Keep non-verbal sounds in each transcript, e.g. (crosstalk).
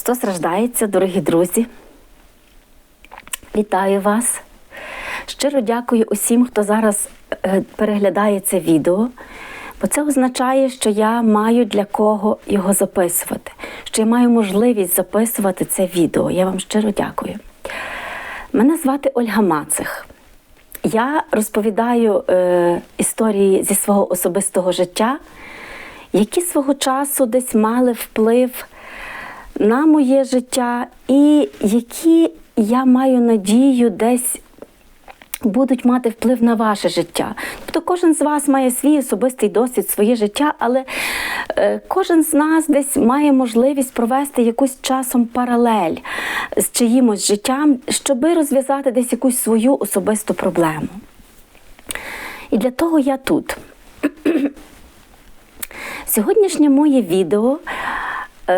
Христос рождається, дорогі друзі. Вітаю вас. Щиро дякую усім, хто зараз е, переглядає це відео, бо це означає, що я маю для кого його записувати, що я маю можливість записувати це відео. Я вам щиро дякую. Мене звати Ольга Мацих. Я розповідаю е, історії зі свого особистого життя, які свого часу десь мали вплив на моє життя, і які я маю надію десь будуть мати вплив на ваше життя. Тобто кожен з вас має свій особистий досвід, своє життя, але е, кожен з нас десь має можливість провести якусь часом паралель з чиїмось життям, щоби розв'язати десь якусь свою особисту проблему. І для того я тут. (clears throat) Сьогоднішнє моє відео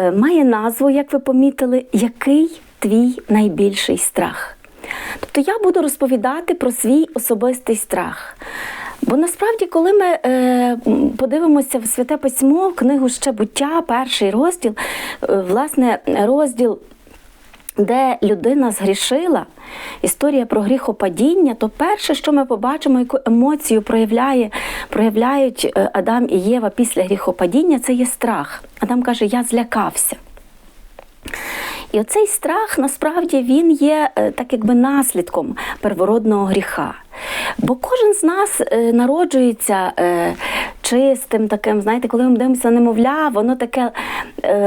має назву, як ви помітили, Який твій найбільший страх? Тобто я буду розповідати про свій особистий страх. Бо насправді, коли ми е, подивимося в Святе Письмо, книгу ще буття, перший розділ, е, власне, розділ. Де людина згрішила, історія про гріхопадіння, то перше, що ми побачимо, яку емоцію проявляє, проявляють е, Адам і Єва після гріхопадіння, це є страх. Адам каже, я злякався. І оцей страх насправді він є е, так якби наслідком первородного гріха. Бо кожен з нас е, народжується е, чистим, таким, знаєте, коли ми дивимося немовля, воно таке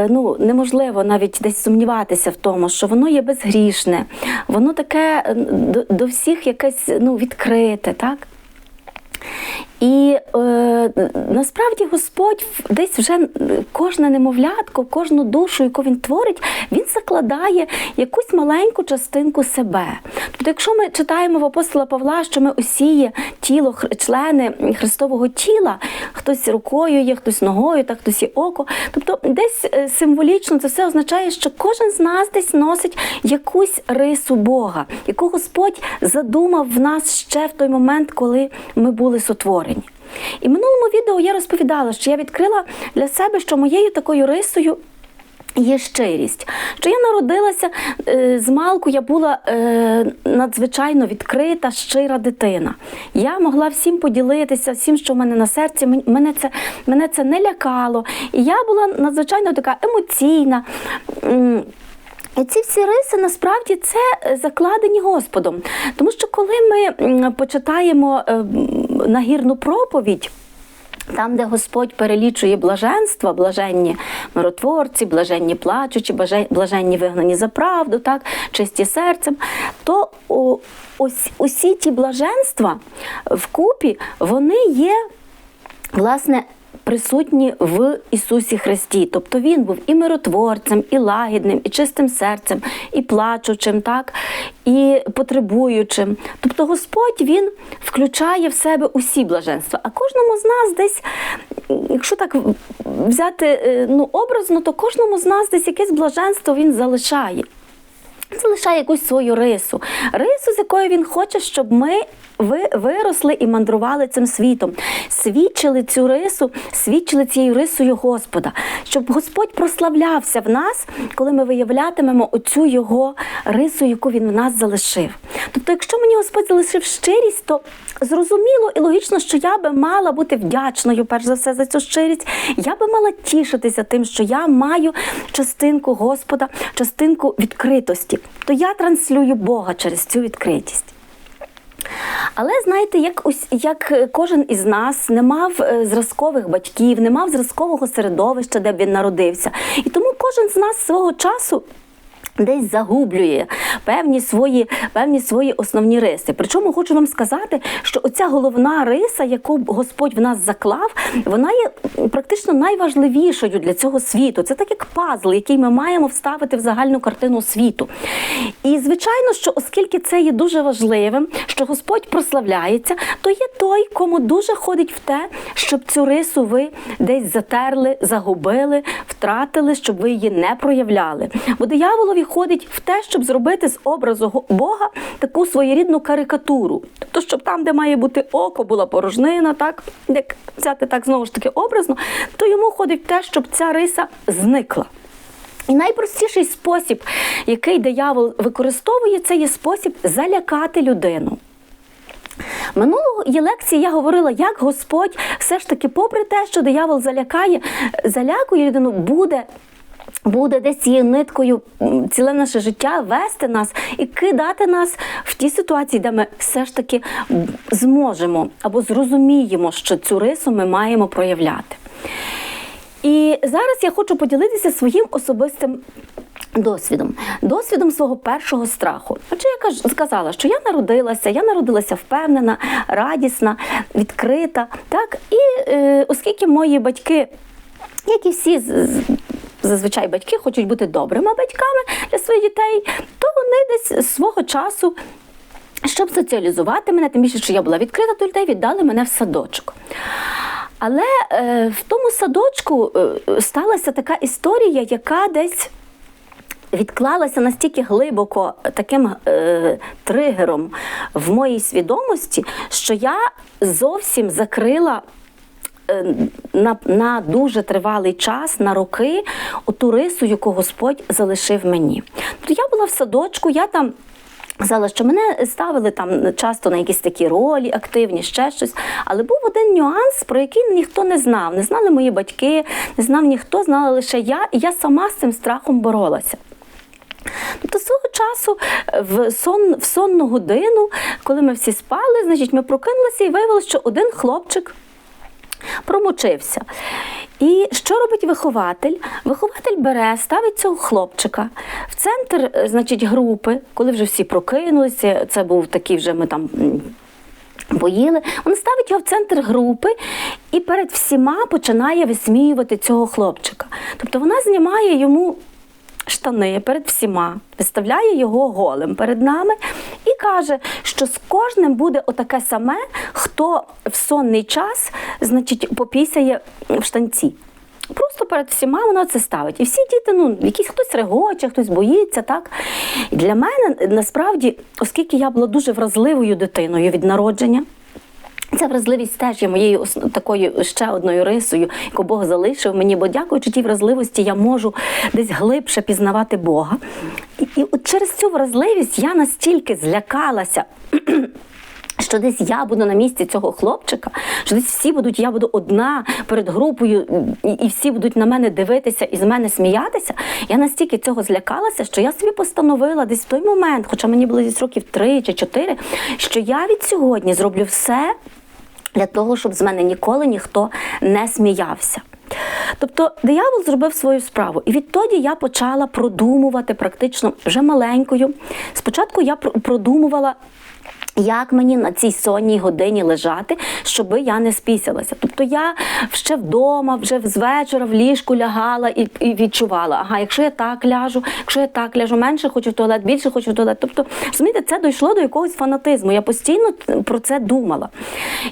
ну, неможливо навіть десь сумніватися в тому, що воно є безгрішне, воно таке до, всіх якесь ну, відкрите. так? І е, насправді Господь десь вже кожне немовлятко, кожну душу, яку він творить, він закладає якусь маленьку частинку себе. Тобто, якщо ми читаємо в апостола Павла, що ми усі є тіло, члени Христового тіла, хтось рукою є, хтось ногою, так хтось є око. Тобто, десь е, символічно це все означає, що кожен з нас десь носить якусь рису Бога, яку Господь задумав в нас ще в той момент, коли ми були сотворені. І в минулому відео я розповідала, що я відкрила для себе, що моєю такою рисою. Є щирість, що я народилася е, з малку, я була е, надзвичайно відкрита, щира дитина. Я могла всім поділитися, всім, що в мене на серці, мене це мене це не лякало. І я була надзвичайно така емоційна. І ці всі риси насправді це е, закладені Господом. Тому що коли ми почитаємо нагірну проповідь, там, де Господь перелічує блаженства, блаженні миротворці, блаженні плачучі, блаженні вигнані за правду, так, чисті серцем, то ось усі ті блаженства вкупі, вони є, власне, присутні в Ісусі Христі. Тобто Він був і миротворцем, і лагідним, і чистим серцем, і плачучим, так, і потребуючим. Тобто Господь Він включає в себе усі блаженства. А кожному з нас десь, якщо так взяти е, ну, образно, то кожному з нас десь якесь блаженство він залишає. Залишає якусь свою рису, рису, з якою він хоче, щоб ми ви виросли і мандрували цим світом, свідчили цю рису, свідчили цією рисою Господа, щоб Господь прославлявся в нас, коли ми виявлятимемо оцю його рису, яку він в нас залишив. Тобто, якщо мені Господь залишив щирість, то зрозуміло і логічно, що я би мала бути вдячною, перш за все, за цю щирість. Я би мала тішитися тим, що я маю частинку Господа, частинку відкритості. То я транслюю Бога через цю відкритість. Але знаєте, як ось як кожен із нас не мав е, зразкових батьків, не мав зразкового середовища, де б він народився. І тому кожен з нас свого часу Десь загублює певні свої певні свої основні риси. Причому хочу вам сказати, що оця головна риса, яку Господь в нас заклав, вона є практично найважливішою для цього світу. Це так як пазл, який ми маємо вставити в загальну картину світу. І звичайно, що оскільки це є дуже важливим, що Господь прославляється, то є той, кому дуже ходить в те, щоб цю рису ви десь затерли, загубили, втратили, щоб ви її не проявляли. Бо дияволові ходить в те, щоб зробити з образу Бога таку своєрідну карикатуру. Тобто, щоб там, де має бути око, була порожнина, так як взяти так знову ж таки образно, то йому ходить те, щоб ця риса зникла. І найпростіший спосіб, який диявол використовує, це є спосіб залякати людину. Минулої лекції я говорила, як Господь все ж таки, попри те, що диявол залякає, залякує людину, буде. Буде десь цією ниткою ціле наше життя вести нас і кидати нас в ті ситуації, де ми все ж таки зможемо або зрозуміємо, що цю рису ми маємо проявляти. І зараз я хочу поділитися своїм особистим досвідом, досвідом свого першого страху. Отже, я сказала, що я народилася, я народилася впевнена, радісна, відкрита. Так? І е, оскільки мої батьки, як і всі зазвичай батьки, хочуть бути добрими батьками для своїх дітей, то вони десь свого часу щоб соціалізувати мене, тим більше, що я була відкрита до людей, віддали мене в садочок. Але е, в тому садочку е, сталася така історія, яка десь відклалася настільки глибоко таким е, тригером в моїй свідомості, що я зовсім закрила. Е, На, на дуже тривалий час, на роки, оту рису, яку Господь залишив мені. То я була в садочку, я там Казала, що мене ставили там часто на якісь такі ролі, активні, ще щось. Але був один нюанс, про який ніхто не знав. Не знали мої батьки, не знав ніхто, знала лише я, і я сама з цим страхом боролася. Тобто свого часу е, в, сон, в сонну годину, коли ми всі спали, значить, ми прокинулися і виявилося, що один хлопчик промочився. І що робить вихователь? Вихователь бере, ставить цього хлопчика в центр, е, значить, групи, коли вже всі прокинулися. Це був такий вже ми там. Поїли, вона ставить його в центр групи і перед всіма починає висміювати цього хлопчика. Тобто вона знімає йому штани перед всіма, виставляє його голим перед нами і каже, що з кожним буде отаке саме, хто в сонний час, значить, попісяє в штанці. Просто перед всіма вона це ставить. І всі діти, ну, якісь хтось регоче, хтось боїться, так. І для мене насправді, оскільки я була дуже вразливою дитиною від народження, Ця вразливість теж є моєю такою ще одною рисою, яку Бог залишив мені, бо дякуючи тій вразливості, я можу десь глибше пізнавати Бога. І, і от через цю вразливість я настільки злякалася. Що десь я буду на місці цього хлопчика, що десь всі будуть, я буду одна перед групою, і, і всі будуть на мене дивитися і з мене сміятися. Я настільки цього злякалася, що я собі постановила десь в той момент, хоча мені було десь років три чи чотири, що я від сьогодні зроблю все для того, щоб з мене ніколи ніхто не сміявся. Тобто диявол зробив свою справу, і відтоді я почала продумувати практично вже маленькою. Спочатку я продумувала. Як мені на цій сонній годині лежати, щоби я не спісялася? Тобто я ще вдома, вже з вечора в ліжку лягала і, і відчувала, ага, якщо я так ляжу, якщо я так ляжу, менше хочу в туалет, більше хочу в туалет. Тобто, розумієте, це дійшло до якогось фанатизму. Я постійно про це думала.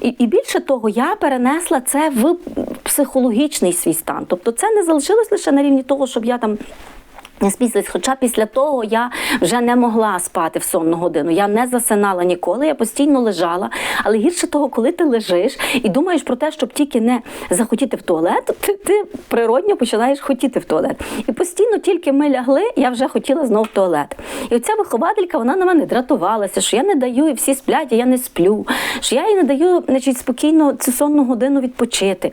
І, і більше того, я перенесла це в психологічний свій стан. Тобто, це не залишилось лише на рівні того, щоб я там. Не спісилась, хоча після того я вже не могла спати в сонну годину. Я не засинала ніколи, я постійно лежала. Але гірше того, коли ти лежиш і думаєш про те, щоб тільки не захотіти в туалет, ти, ти природньо починаєш хотіти в туалет. І постійно тільки ми лягли, я вже хотіла знов в туалет. І оця вихователька вона на мене дратувалася, що я не даю, і всі сплять, а я не сплю, що я їй не даю значить, спокійно цю сонну годину відпочити.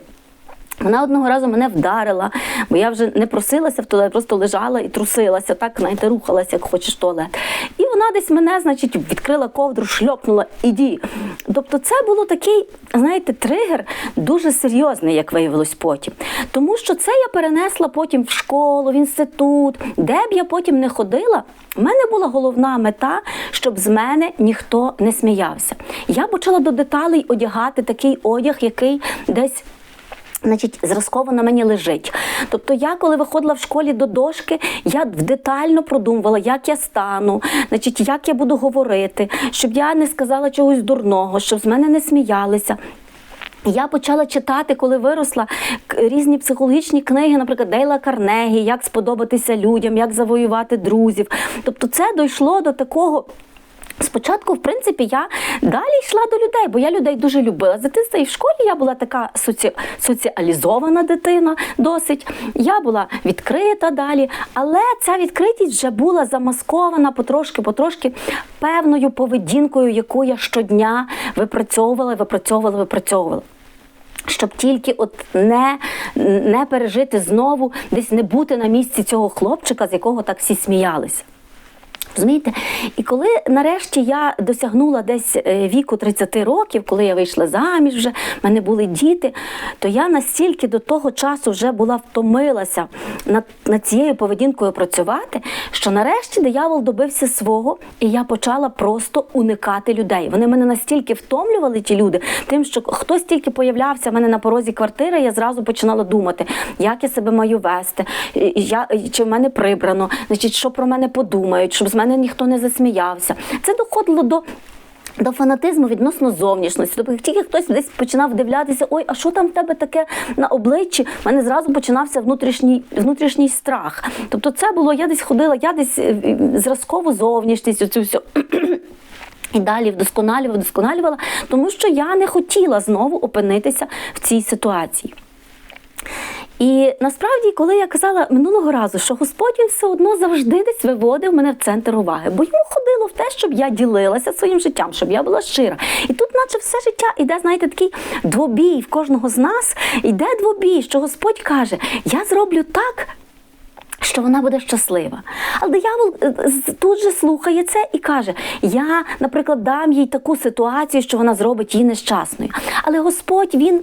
Вона одного разу мене вдарила, бо я вже не просилася в туалет, просто лежала і трусилася, так знаєте, рухалася, як хочеш туалет. І вона десь мене, значить, відкрила ковдру, шльопнула, іді. Тобто, це було такий, знаєте, тригер дуже серйозний, як виявилось потім. Тому що це я перенесла потім в школу, в інститут, де б я потім не ходила. У мене була головна мета, щоб з мене ніхто не сміявся. Я почала до деталей одягати такий одяг, який десь. Значить, зразково на мені лежить. Тобто, я, коли виходила в школі до дошки, я детально продумувала, як я стану, значить, як я буду говорити, щоб я не сказала чогось дурного, щоб з мене не сміялися. Я почала читати, коли виросла різні психологічні книги, наприклад, Дейла Карнегі, як сподобатися людям, як завоювати друзів. Тобто, це дійшло до такого Спочатку, в принципі, я далі йшла до людей, бо я людей дуже любила. З дитинства і в школі я була така соці... соціалізована дитина досить. Я була відкрита далі, але ця відкритість вже була замаскована потрошки-потрошки певною поведінкою, яку я щодня випрацьовувала, випрацьовувала, випрацьовувала. Щоб тільки от не, не пережити знову, десь не бути на місці цього хлопчика, з якого так всі сміялися. Розумієте? І коли нарешті я досягнула десь е, віку 30 років, коли я вийшла заміж, вже в мене були діти, то я настільки до того часу вже була втомилася над, над цією поведінкою працювати, що нарешті диявол добився свого, і я почала просто уникати людей. Вони мене настільки втомлювали, ті люди, тим, що хтось тільки появлявся в мене на порозі квартири, я зразу починала думати, як я себе маю вести, я, чи в мене прибрано, значить, що про мене подумають, щоб з мене ніхто не засміявся. Це доходило до. До фанатизму відносно зовнішності. Тобто, тільки хтось десь починав дивлятися, ой, а що там в тебе таке на обличчі, в мене зразу починався внутрішній внутрішній страх. Тобто, це було, я десь ходила, я десь е, зразкову зовнішність, оцю всю. (clears throat) І далі вдосконалювала, вдосконалювала, тому що я не хотіла знову опинитися в цій ситуації. І насправді, коли я казала минулого разу, що Господь він все одно завжди десь виводив мене в центр уваги, бо йому ходило в те, щоб я ділилася своїм життям, щоб я була щира. І тут, наче все життя іде, знаєте, такий двобій в кожного з нас іде двобій, що Господь каже: Я зроблю так. Що вона буде щаслива. Але диявол е, тут же слухає це і каже: Я, наприклад, дам їй таку ситуацію, що вона зробить її нещасною. Але Господь він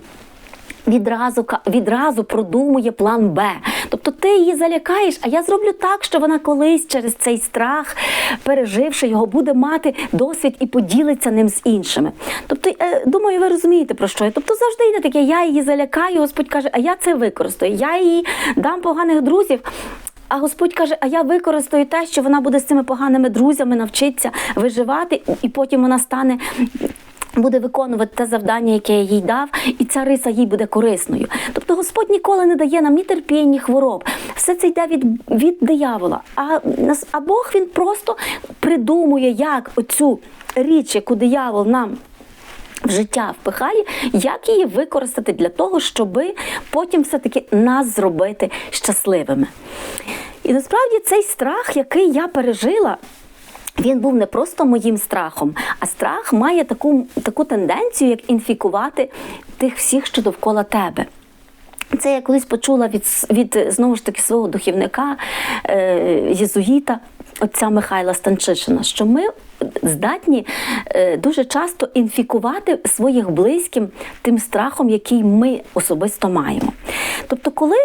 відразу, відразу продумує план Б. Тобто ти її залякаєш, а я зроблю так, що вона колись через цей страх, переживши його, буде мати досвід і поділиться ним з іншими. Тобто, е, думаю, ви розумієте про що я. Тобто завжди йде таке, я її залякаю, Господь каже, а я це використаю. Я їй дам поганих друзів. А Господь каже: а я використаю те, що вона буде з цими поганими друзями навчитися виживати, і потім вона стане. Буде виконувати те завдання, яке я їй дав, і ця риса їй буде корисною. Тобто Господь ніколи не дає нам ні терпінь, ні хвороб. Все це йде від, від диявола. А, а Бог він просто придумує, як оцю річ, яку диявол нам в життя впихає, як її використати для того, щоб потім все-таки нас зробити щасливими. І насправді цей страх, який я пережила, він був не просто моїм страхом, а страх має таку, таку тенденцію, як інфікувати тих всіх, що довкола тебе. Це я колись почула від, від знову ж таки свого духівника е, єзуїта, отця Михайла Станчишина, що ми здатні е, дуже часто інфікувати своїх близьким тим страхом, який ми особисто маємо. Тобто, коли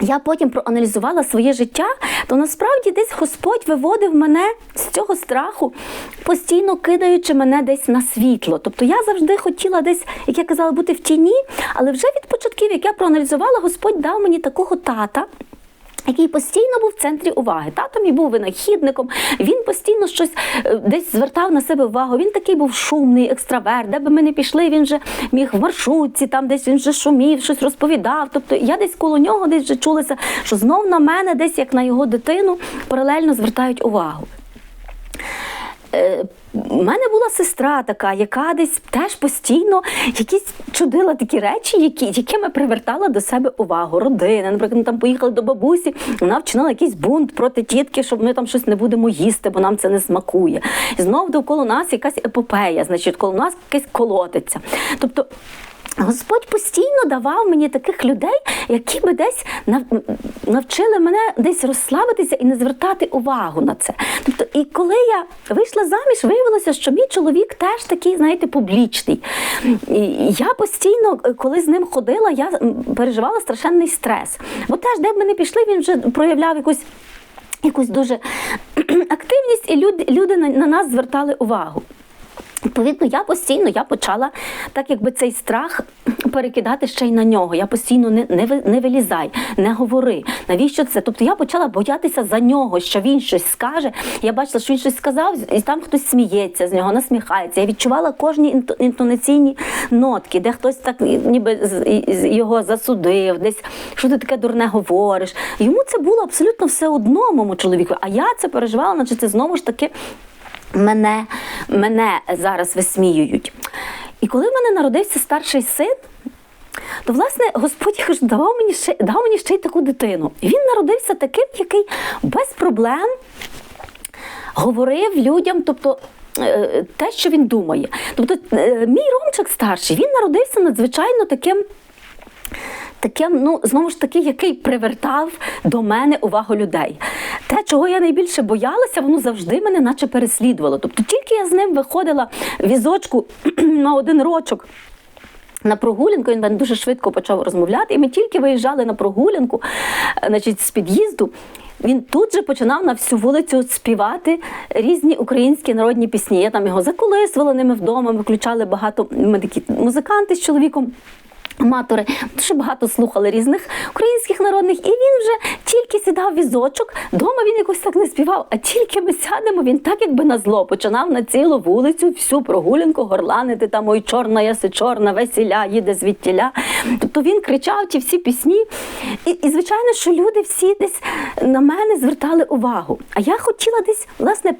я потім проаналізувала своє життя, то насправді десь Господь виводив мене з цього страху, постійно кидаючи мене десь на світло. Тобто я завжди хотіла десь, як я казала, бути в тіні, але вже від початків, як я проаналізувала, Господь дав мені такого тата. Який постійно був в центрі уваги. Тато мій був винахідником, він постійно щось е, десь звертав на себе увагу. Він такий був шумний, екстраверт. Де би ми не пішли, він вже міг в маршрутці, там десь він вже шумів, щось розповідав. Тобто я десь коло нього десь вже чулася, що знов на мене, десь як на його дитину, паралельно звертають увагу. Е, У мене була сестра така, яка десь теж постійно якісь чудила такі речі, які, якими привертала до себе увагу. Родина, наприклад, ми там поїхали до бабусі, вона вчинила якийсь бунт проти тітки, щоб ми там щось не будемо їсти, бо нам це не смакує. І знов довкола нас якась епопея, значить, коло нас якесь колотиться. Тобто. Господь постійно давав мені таких людей, які би десь навчили мене десь розслабитися і не звертати увагу на це. Тобто, і коли я вийшла заміж, виявилося, що мій чоловік теж такий, знаєте, публічний. І я постійно, коли з ним ходила, я переживала страшенний стрес. Бо теж, де б ми не пішли, він вже проявляв якусь. Якусь дуже (clears throat) активність, і люди, люди на, на нас звертали увагу. Відповідно, я постійно я почала так, якби цей страх перекидати ще й на нього. Я постійно не, не, не вилізай, не говори. Навіщо це? Тобто я почала боятися за нього, що він щось скаже. Я бачила, що він щось сказав, і там хтось сміється з нього, насміхається. Я відчувала кожні інто- інтонаційні нотки, де хтось так ніби його засудив, десь що ти таке дурне говориш. Йому це було абсолютно все одно, моєму чоловіку. А я це переживала, наче це знову ж таки мене, мене зараз висміюють. І коли в мене народився старший син, то власне Господь давав мені ще дав мені ще й таку дитину. Він народився таким, який без проблем говорив людям, тобто. е, Те, що він думає. Тобто, е, мій Ромчик старший, він народився надзвичайно таким, таким, ну, знову ж таки, який привертав до мене увагу людей. Те, чого я найбільше боялася, воно завжди мене наче переслідувало. Тобто, тільки я з ним виходила візочку (clears throat) на один рочок. На прогулянку він мене дуже швидко почав розмовляти, і ми тільки виїжджали на прогулянку значить, з під'їзду. Він тут же починав на всю вулицю співати різні українські народні пісні. Я там його заколисувала ними вдома. Ми включали багато ми такі музиканти з чоловіком. Аматори дуже багато слухали різних українських народних, і він вже тільки сідав візочок. Дома він якось так не співав. А тільки ми сядемо, він так якби на зло починав на цілу вулицю всю прогулянку горланити там ой, чорна яси, чорна, весіля, їде звідтіля. Тобто він кричав ті всі пісні. І, і звичайно, що люди всі десь на мене звертали увагу. А я хотіла десь, власне.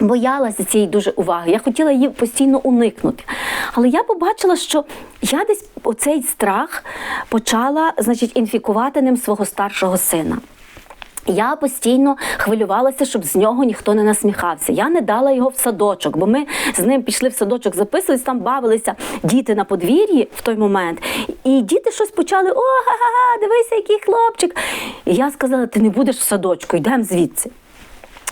Боялася цієї дуже уваги, я хотіла її постійно уникнути. Але я побачила, що я десь оцей страх почала значить, інфікувати ним свого старшого сина. Я постійно хвилювалася, щоб з нього ніхто не насміхався. Я не дала його в садочок, бо ми з ним пішли в садочок, записувались, там бавилися діти на подвір'ї в той момент. І діти щось почали: о, га-га-га, дивися, який хлопчик. І я сказала: ти не будеш в садочку, йдемо звідси.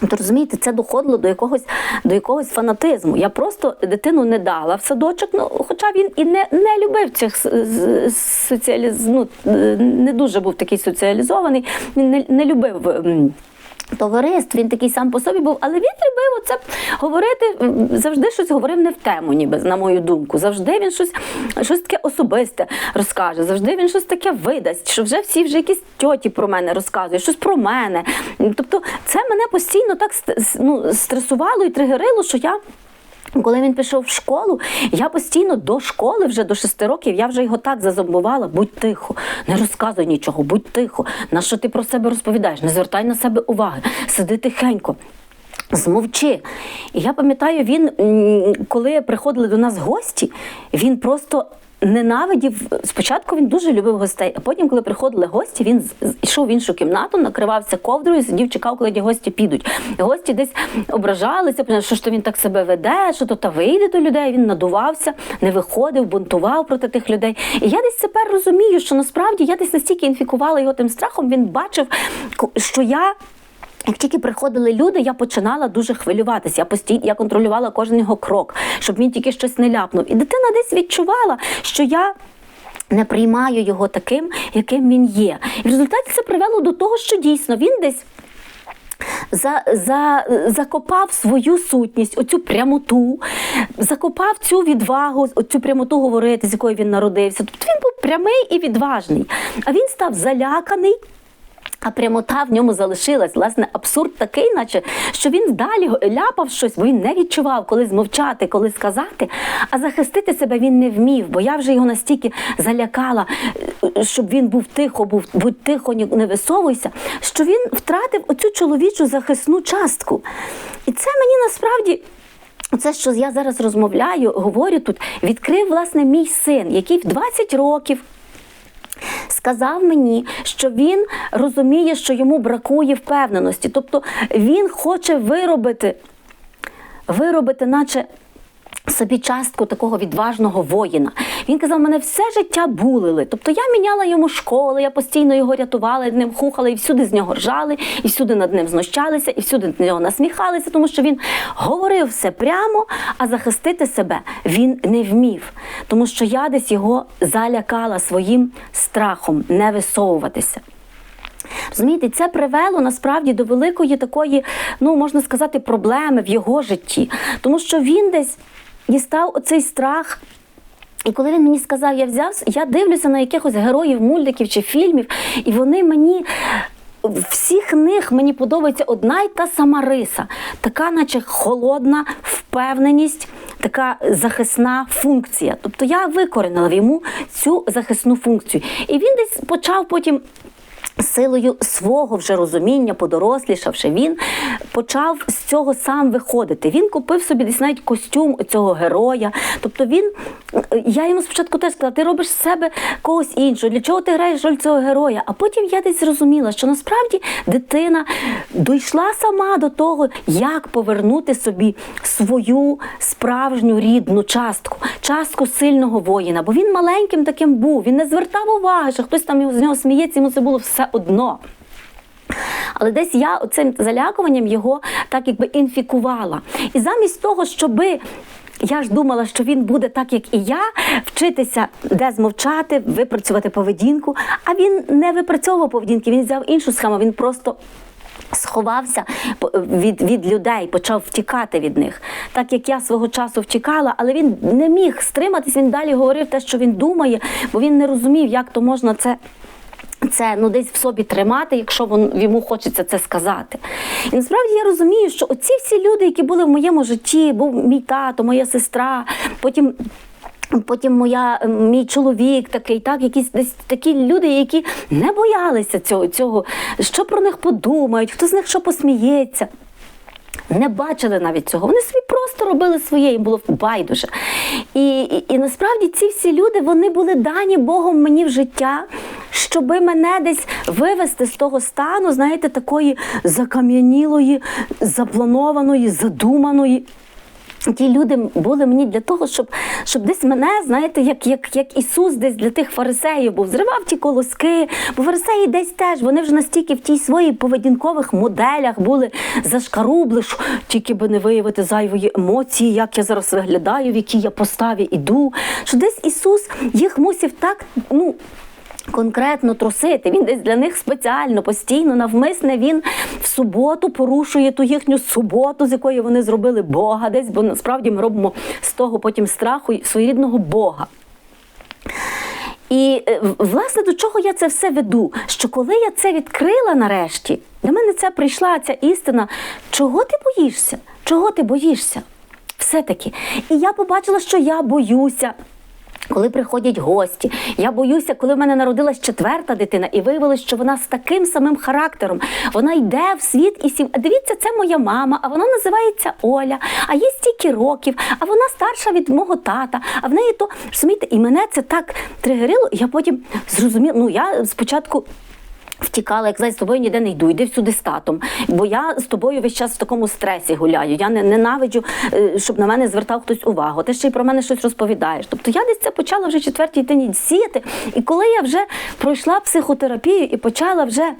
То розумієте, це доходило до якогось до якогось фанатизму. Я просто дитину не дала в садочок, ну хоча він і не не любив цих соціаліз... ну, не дуже був такий соціалізований, він не, не любив. Товариств, він такий сам по собі був, але він любив оце говорити, завжди щось говорив не в тему, ніби, на мою думку. Завжди він щось, щось таке особисте розкаже, завжди він щось таке видасть, що вже всі вже якісь тьоті про мене розказують, щось про мене. Тобто це мене постійно так ну, стресувало і тригерило, що я. Коли він пішов в школу, я постійно до школи, вже до шести років, я вже його так зазомбувала, будь тихо, не розказуй нічого, будь тихо. На що ти про себе розповідаєш? Не звертай на себе уваги, сиди тихенько. Змовчи. І я пам'ятаю, він, коли приходили до нас гості, він просто ненавидів. Спочатку він дуже любив гостей, а потім, коли приходили гості, він йшов в іншу кімнату, накривався ковдрою, сидів, чекав, коли ті гості підуть. Гості десь ображалися, що ж то він так себе веде, що то та вийде до людей. Він надувався, не виходив, бунтував проти тих людей. І я десь тепер розумію, що насправді я десь настільки інфікувала його тим страхом, він бачив, що я. Як тільки приходили люди, я починала дуже хвилюватися. Я постійно я контролювала кожен його крок, щоб він тільки щось не ляпнув. І дитина десь відчувала, що я. Не приймаю його таким, яким він є. І в результаті це привело до того, що дійсно він десь за, за, закопав свою сутність, оцю прямоту, закопав цю відвагу, оцю прямоту говорити, з якої він народився. Тобто він був прямий і відважний. А він став заляканий. А прямота в ньому залишилась. Власне, абсурд такий, наче що він далі ляпав щось, бо він не відчував, коли змовчати, коли сказати. А захистити себе він не вмів, бо я вже його настільки залякала, щоб він був тихо, був будь тихо, не висовуйся, що він втратив оцю чоловічу захисну частку. І це мені насправді. Це, що я зараз розмовляю, говорю тут, відкрив власне мій син, який в 20 років сказав мені, що він розуміє, що йому бракує впевненості. Тобто він хоче виробити, виробити, наче. Собі частку такого відважного воїна. Він казав, мене все життя булили. Тобто я міняла йому школи, я постійно його рятувала, ним хухала, і всюди з нього ржали, і всюди над ним знущалися, і всюди над нього насміхалися, тому що він говорив все прямо, а захистити себе він не вмів. Тому що я десь його залякала своїм страхом не висовуватися. Розумієте, це привело насправді до великої такої, ну можна сказати, проблеми в його житті, тому що він десь дістав оцей страх. І коли він мені сказав, я взяв, я дивлюся на якихось героїв мультиків чи фільмів, і вони мені. Всіх них мені подобається одна й та сама риса, така, наче холодна впевненість, така захисна функція. Тобто я викоренила йому цю захисну функцію. І він десь почав потім Силою свого вже розуміння, подорослішавши, він почав з цього сам виходити. Він купив собі десь навіть костюм цього героя. Тобто він, я йому спочатку теж сказала, ти робиш з себе когось іншого, для чого ти граєш роль цього героя? А потім я десь зрозуміла, що насправді дитина дійшла сама до того, як повернути собі свою справжню рідну частку, частку сильного воїна. Бо він маленьким таким був, він не звертав уваги, що хтось там з нього сміється, йому це було все одно. Але десь я цим залякуванням його так якби інфікувала. І замість того, щоби. Я ж думала, що він буде так, як і я, вчитися, де змовчати, випрацювати поведінку. А він не випрацьовував поведінки, він взяв іншу схему, він просто сховався від, від людей, почав втікати від них. Так як я свого часу втікала, але він не міг стриматись, він далі говорив те, що він думає, бо він не розумів, як то можна це. Це ну десь в собі тримати, якщо він, йому хочеться це сказати. І насправді я розумію, що оці всі люди, які були в моєму житті, був мій тато, моя сестра, потім. Потім моя, мій чоловік такий, так, якісь десь такі люди, які не боялися цього, цього, що про них подумають, хто з них що посміється. Не бачили навіть цього. Вони собі просто робили своє, їм було байдуже. І, і, і насправді ці всі люди вони були дані Богом мені в життя, щоби мене десь вивести з того стану, знаєте, такої закам'янілої, запланованої, задуманої. Ті люди були мені для того, щоб щоб десь мене, знаєте, як як, як Ісус десь для тих фарисеїв був, зривав ті колоски, бо фарисеї десь теж вони вже настільки в тій своїй поведінкових моделях були зашкарубли, що тільки би не виявити зайвої емоції, як я зараз виглядаю, в якій я поставі іду. Що десь Ісус їх мусив так, ну конкретно трусити. Він десь для них спеціально, постійно, навмисне він в суботу порушує ту їхню суботу, з якої вони зробили Бога десь, бо насправді ми робимо з того потім страху своєрідного Бога. І е, власне до чого я це все веду? Що коли я це відкрила нарешті, до мене це прийшла ця істина. Чого ти боїшся? Чого ти боїшся? Все-таки. І я побачила, що я боюся. Коли приходять гості, я боюся, коли в мене народилась четверта дитина, і виявилось, що вона з таким самим характером. Вона йде в світ і сім. Дивіться, це моя мама, а вона називається Оля, а їй стільки років, а вона старша від мого тата. А в неї то розумієте, і мене це так тригерило. Я потім зрозуміла. Ну я спочатку. Втікала, як з тобою ніде не йду, йди всюди з татом. Бо я з тобою весь час в такому стресі гуляю. Я не ненавиджу, е, щоб на мене звертав хтось увагу. Ти ще й про мене щось розповідаєш. Тобто я десь це почала вже четвертій тині сіяти. І коли я вже пройшла психотерапію і почала вже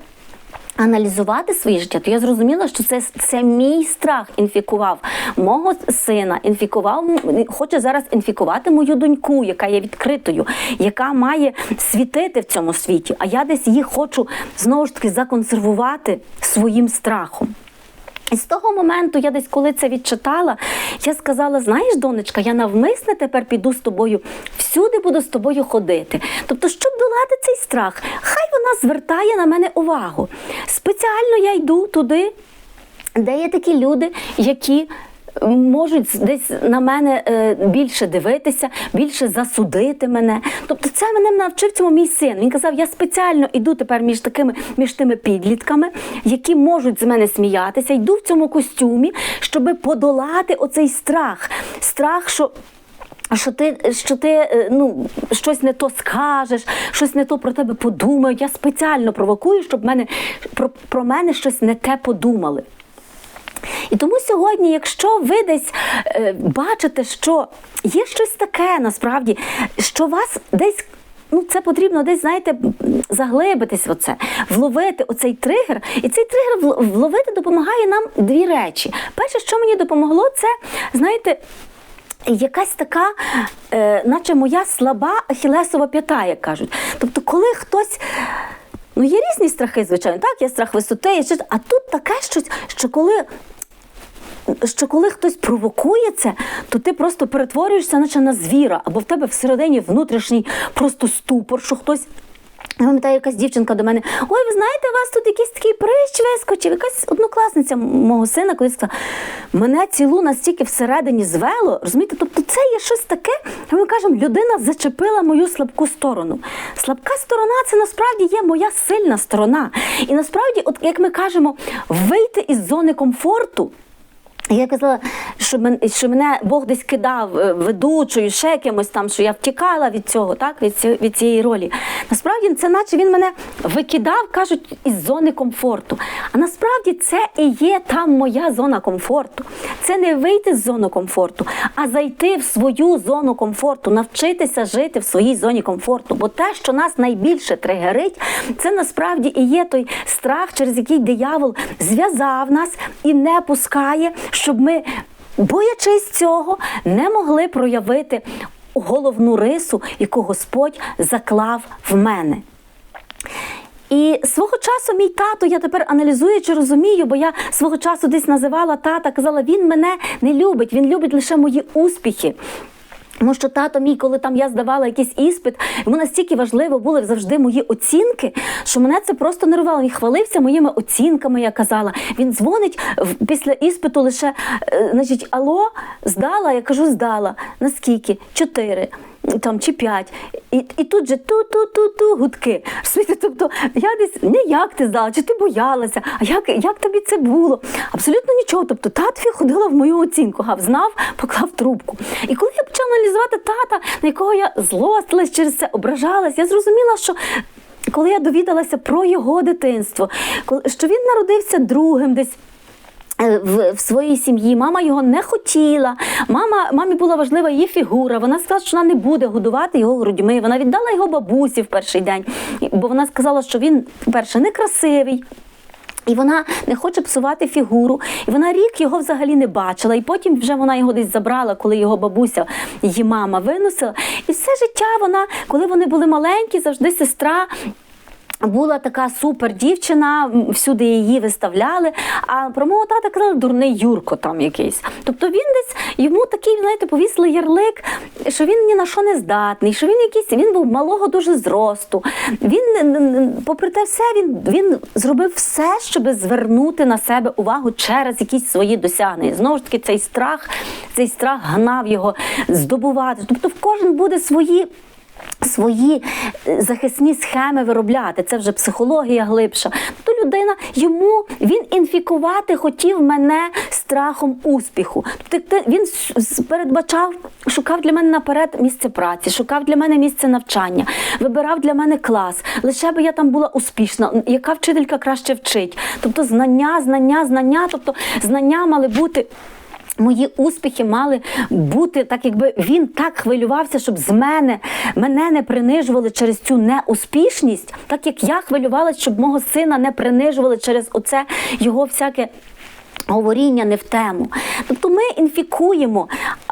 аналізувати своє життя, то я зрозуміла, що це це мій страх інфікував мого сина, інфікував, хоче зараз інфікувати мою доньку, яка є відкритою, яка має світити в цьому світі. А я десь її хочу знову ж таки законсервувати своїм страхом. І з того моменту, я десь коли це відчитала, я сказала: знаєш, донечка, я навмисне тепер піду з тобою, всюди буду з тобою ходити. Тобто, щоб долати цей страх, хай вона звертає на мене увагу. Спеціально я йду туди, де є такі люди, які можуть десь на мене е, більше дивитися, більше засудити мене. Тобто, це мене навчив цьому мій син. Він казав: я спеціально йду тепер між такими між тими підлітками, які можуть з мене сміятися, йду в цьому костюмі, щоб подолати оцей страх. Страх, що. Що ти що ти е, ну, щось не то скажеш, щось не то про тебе подумають. Я спеціально провокую, щоб мене про, про мене щось не те подумали. І тому сьогодні, якщо ви десь е, бачите, що є щось таке насправді, що вас десь. Ну, це потрібно десь, знаєте, заглибитись в оце, вловити оцей тригер. І цей тригер вловити допомагає нам дві речі. Перше, що мені допомогло, це, знаєте, якась така, е, наче моя слаба ахілесова п'ята, як кажуть. Тобто, коли хтось. Ну, є різні страхи, звичайно, так, є страх висоти, є а тут таке щось, що коли що коли хтось провокує це, то ти просто перетворюєшся, наче на звіра, або в тебе всередині внутрішній просто ступор, що хтось. Я пам'ятаю, якась дівчинка до мене: ой, ви знаєте, у вас тут якийсь такий прищ вискочив. Якась однокласниця мого сина колись сказала, мене цілу настільки всередині звело. Розумієте, тобто це є щось таке, ми кажемо, людина зачепила мою слабку сторону. Слабка сторона це насправді є моя сильна сторона. І насправді, от як ми кажемо, вийти із зони комфорту. Я казала, що мене, що мене Бог десь кидав е, ведучою, ще кимось там, що я втікала від цього, так, від, ці- від цієї ролі. Насправді це наче він мене викидав, кажуть, із зони комфорту. А насправді це і є там моя зона комфорту. Це не вийти з зони комфорту, а зайти в свою зону комфорту, навчитися жити в своїй зоні комфорту. Бо те, що нас найбільше тригерить, це насправді і є той страх, через який диявол зв'язав нас і не пускає, щоб ми, боячись цього, не могли проявити головну рису, яку Господь заклав в мене. І свого часу мій тато, я тепер аналізую чи розумію, бо я свого часу десь називала тата, казала, він мене не любить, він любить лише мої успіхи. Тому що тато мій, коли там я здавала якийсь іспит, йому настільки важливо були завжди мої оцінки, що мене це просто нервувало. Він хвалився моїми оцінками, я казала. Він дзвонить після іспиту лише, е, значить, алло, здала, я кажу, здала. Наскільки? Чотири. Там чи п'ять, і, і тут же ту-ту-ту-ту гудки. Тобто я десь не як ти здала, чи ти боялася, а як, як тобі це було? Абсолютно нічого. Тобто татові ходила в мою оцінку, гав, знав, поклав трубку. І коли я почала аналізувати тата, на якого я злостилась через це, ображалась, я зрозуміла, що. Коли я довідалася про його дитинство, що він народився другим десь в, в своїй сім'ї. Мама його не хотіла. Мама, мамі була важлива її фігура. Вона сказала, що вона не буде годувати його грудьми. Вона віддала його бабусі в перший день, бо вона сказала, що він, перше, некрасивий. І вона не хоче псувати фігуру, і вона рік його взагалі не бачила. І потім вже вона його десь забрала, коли його бабуся, її мама виносила. І все життя вона, коли вони були маленькі, завжди сестра. Була така супер дівчина, всюди її виставляли. А про мого тата казали дурний Юрко там якийсь. Тобто він десь йому такий, знаєте, повісили ярлик, що він ні на що не здатний, що він якийсь він був малого дуже зросту. Він, попри те, все, він, він зробив все, щоб звернути на себе увагу через якісь свої досягнення. Знову ж таки, цей страх, цей страх гнав його здобувати. Тобто, в кожен буде свої свої е, захисні схеми виробляти. Це вже психологія глибша. Тобто людина йому він інфікувати хотів мене страхом успіху. Тобто він передбачав, шукав для мене наперед місце праці, шукав для мене місце навчання, вибирав для мене клас. Лише би я там була успішна, яка вчителька краще вчить. Тобто знання, знання, знання, тобто знання мали бути. Мої успіхи мали бути так, якби він так хвилювався, щоб з мене мене не принижували через цю неуспішність, так як я хвилювалася, щоб мого сина не принижували через оце його всяке. Говоріння не в тему. Тобто ми інфікуємо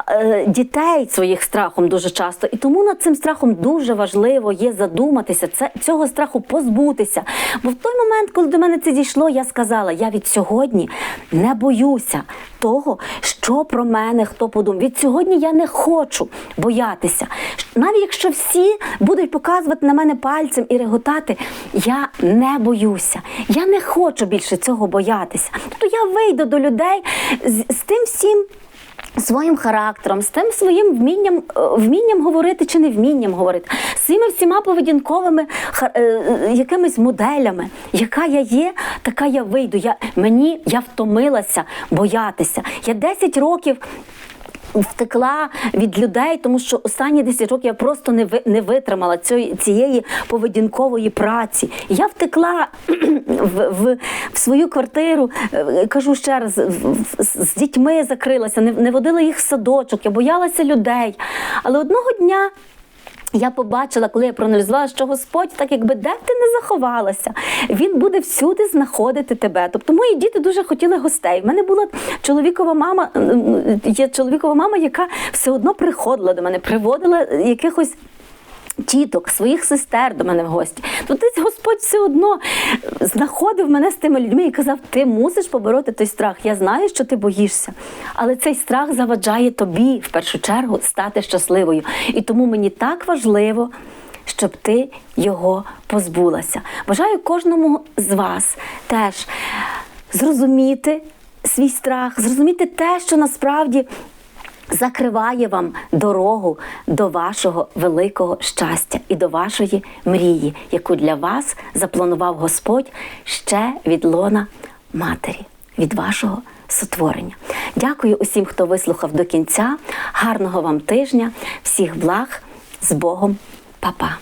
е, дітей своїх страхом дуже часто, і тому над цим страхом дуже важливо є задуматися, це, цього страху позбутися. Бо в той момент, коли до мене це дійшло, я сказала: я від сьогодні не боюся того, що про мене хто подумає. Від сьогодні я не хочу боятися. Навіть якщо всі будуть показувати на мене пальцем і реготати, я не боюся. Я не хочу більше цього боятися. Тобто я вийду до людей з, з тим всім. Своїм характером, з тим своїм вмінням, е, вмінням говорити чи не вмінням говорити, з цими всіма поведінковими е, якимись моделями, яка я є, така я вийду. Я, мені я втомилася боятися. Я 10 років втекла від людей, тому що останні 10 років я просто не ви- не витримала цієї, цієї поведінкової праці. Я втекла (clears throat) в, в, в свою квартиру, е, кажу ще раз, в- з дітьми закрилася, не, не водила їх в садочок, я боялася людей. Але одного дня. Я побачила, коли я проаналізувала, що Господь, так якби де б ти не заховалася, він буде всюди знаходити тебе. Тобто мої діти дуже хотіли гостей. У мене була чоловікова мама, є чоловікова мама, яка все одно приходила до мене, приводила якихось. Тіток, своїх сестер до мене в гості. То десь Господь все одно знаходив мене з тими людьми і казав: ти мусиш побороти той страх. Я знаю, що ти боїшся, але цей страх заваджає тобі в першу чергу стати щасливою. І тому мені так важливо щоб ти його позбулася. Бажаю кожному з вас теж зрозуміти свій страх, зрозуміти те, що насправді закриває вам дорогу до вашого великого щастя і до вашої мрії, яку для вас запланував Господь ще від лона матері, від вашого сотворення. Дякую усім, хто вислухав до кінця. Гарного вам тижня, всіх благ з Богом, Па-па!